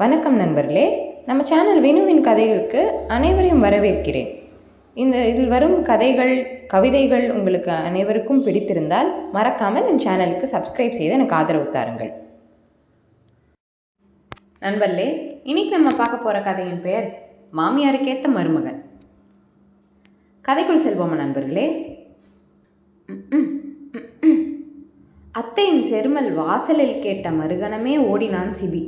வணக்கம் நண்பர்களே. நம்ம சேனல் வினுவின் கதைகளுக்கு அனைவரையும் வரவேற்கிறேன். இந்த இதில் வரும் கதைகள் கவிதைகள் உங்களுக்கு அனைவருக்கும் பிடித்திருந்தால் மறக்காமல் என் சேனலுக்கு சப்ஸ்கிரைப் செய்து எனக்கு ஆதரவு தாருங்கள். நண்பர்களே இன்னைக்கு நம்ம பார்க்க போகிற கதையின் பெயர் மாமியாருக்கேத்த மருமகன். கதைக்குள் செல்வோமா நண்பர்களே? அத்தையின் செருமல் வாசலில் கேட்ட மருகனமே ஓடினான் சிபி.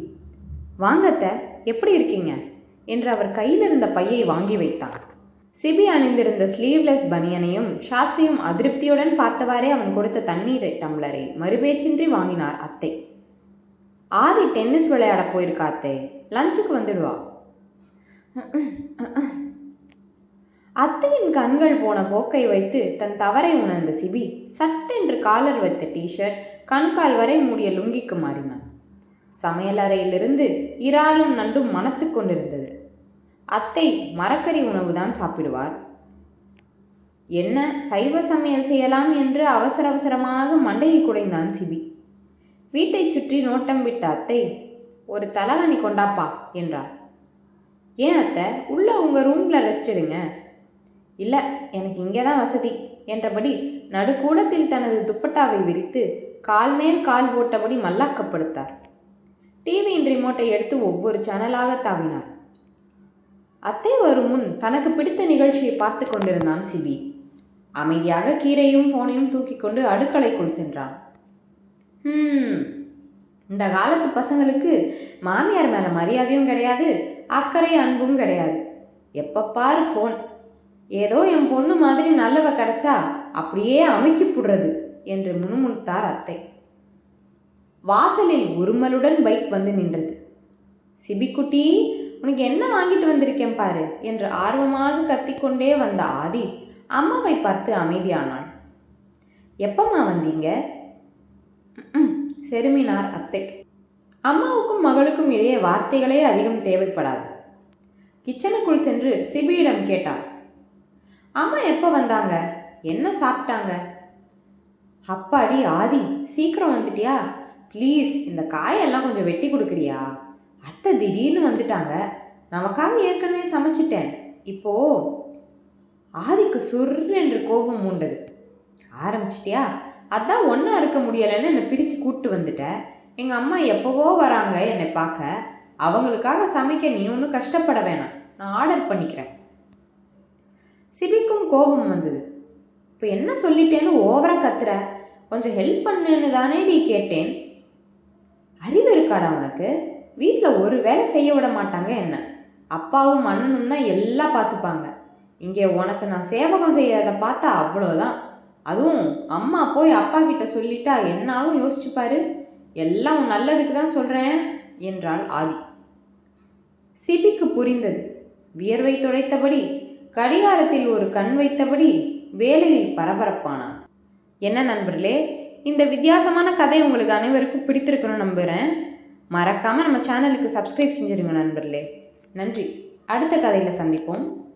வாங்கத்த எப்படி இருக்கீங்க? என்று அவர் கையில் இருந்த பையை வாங்கி வைத்தான் சிபி அணிந்திருந்த ஸ்லீவ்லெஸ் பனியனையும் ஷாட்ஸையும் அதிருப்தியுடன் பார்த்தவாறே அவன் கொடுத்த தண்ணீர் டம்ளரை மறுபேச்சின்றி வாங்கினார் அத்தை. ஆதி டென்னிஸ் விளையாட போயிருக்கா அத்தை? லஞ்சுக்கு வந்துடுவா. அத்தையின் கண்கள் போன போக்கை வைத்து தன் தவறை உணர்ந்த சிபி சட்டென்று காலர் வைத்த டிஷர்ட் கண்கால் வரை மூடிய லுங்கிக்கு மாறினான். சமையலறையிலிருந்து இறாலும் நண்டும் மணத்து கொண்டிருந்தது. அத்தை மரக்கறி உணவுதான் சாப்பிடுவார். என்ன சைவ சமையல் செய்யலாம் என்று அவசர அவசரமாக மண்டையை குடைந்தான் சிபி. வீட்டை சுற்றி நோட்டம் விட்ட அத்தை ஒரு தலகாணி கொண்டாப்பா என்றார் ஏன் அத்தை? உள்ள உங்க ரூம்ல ரெஸ்ட் எடுங்க. இல்லை எனக்கு இங்கே தான் வசதி என்றபடி நடுக்கூடத்தில் தனது துப்பட்டாவை விரித்து கால் மேல் கால் போட்டபடி மல்லாக்கப்படுத்தார். டிவியின் ரிமோட்டை எடுத்து ஒவ்வொரு சேனலாக தாவினார். அத்தை வரும் முன் தனக்கு பிடித்த நிகழ்ச்சியை பார்த்து கொண்டிருந்தான் சிபி. அமைதியாக கீரையும் போனையும் தூக்கி கொண்டு அடுக்கலைக்குள் சென்றான். ஹம். இந்த காலத்து பசங்களுக்கு மாமியார் மேலே மரியாதையும் கிடையாது அக்கறை அன்பும் கிடையாது. எப்போ பாரு ஃபோன் ஏதோ என் பொண்ணு மாதிரி நல்லவ கிடைச்சா அப்படியே அமைக்கி புடுறது என்று முணுமுணுத்தார் அத்தை. வாசலில் உருமலுடன் பைக் வந்து நின்றது. சிபிக்குட்டி உனக்கு என்ன வாங்கிட்டு வந்திருக்கேன் பாரு என்று ஆர்வமாக கத்திக்கொண்டே வந்த ஆதி அம்மாவை பார்த்து அமைதியானாள். எப்பம்மா வந்தீங்க? செருமினார் அத்தை. அம்மாவுக்கும் மகளுக்கும் இடையே வார்த்தைகளே அதிகம் தேவைப்படாது. கிச்சனுக்குள் சென்று சிபியிடம் கேட்டாள். அம்மா எப்போ வந்தாங்க? என்ன சாப்பிட்டாங்க? அப்பாடி ஆதி சீக்கிரம் வந்துட்டியா? ப்ளீஸ் இந்த காயெல்லாம் கொஞ்சம் வெட்டி கொடுக்குறியா? அத்தை திடீர்னு வந்துட்டாங்க. நமக்காக ஏற்கனவே சமைச்சிட்டேன். இப்போ ஆதிக்கு சுர் என்று கோபம் மூண்டது. ஆரம்பிச்சிட்டியா? அதான் ஒன்றா இருக்க முடியலைன்னு என்னை பிரித்து கூப்பிட்டு வந்துட்ட. எங்கள் அம்மா எப்போவோ வராங்க என்னை பார்க்க. அவங்களுக்காக சமைக்க நீ ஒன்றும் கஷ்டப்பட வேணாம். நான் ஆர்டர் பண்ணிக்கிறேன். சிபிக்கும் கோபம் வந்தது. இப்போ என்ன சொல்லிட்டேன்னு ஓவராக கத்துற. கொஞ்சம் ஹெல்ப் பண்ணுன்னு தானே நீ கேட்டேன். அறிவு இருக்காடா உனக்கு? வீட்டில் ஒரு வேலை செய்ய விட மாட்டாங்க என்ன? அப்பாவும் அண்ணனும் தான் எல்லாம் பார்த்துப்பாங்க. இங்கே உனக்கு நான் சேவகம் செய்யறத பார்த்தா அவ்வளோதான் அதுவும் அம்மா போய் அப்பா கிட்ட சொல்லிட்டா என்னாகும் யோசிச்சுப்பாரு எல்லாம் உன் நல்லதுக்கு தான் சொல்கிறேன் என்றாள் ஆதி. சிபிக்கு புரிந்தது. வியர்வை துடைத்தபடி கடிகாரத்தில் ஒரு கண் வைத்தபடி வேலையில் பரபரப்பானான். என்ன நண்பர்களே இந்த வித்தியாசமான கதை உங்களுக்கு அனைவருக்கும் பிடித்திருக்கணும்னு நம்புகிறேன் மறக்காமல் நம்ம சேனலுக்கு சப்ஸ்கிரைப் செஞ்சிருங்க நண்பர்களே. நன்றி. அடுத்த கதையில் சந்திப்போம்.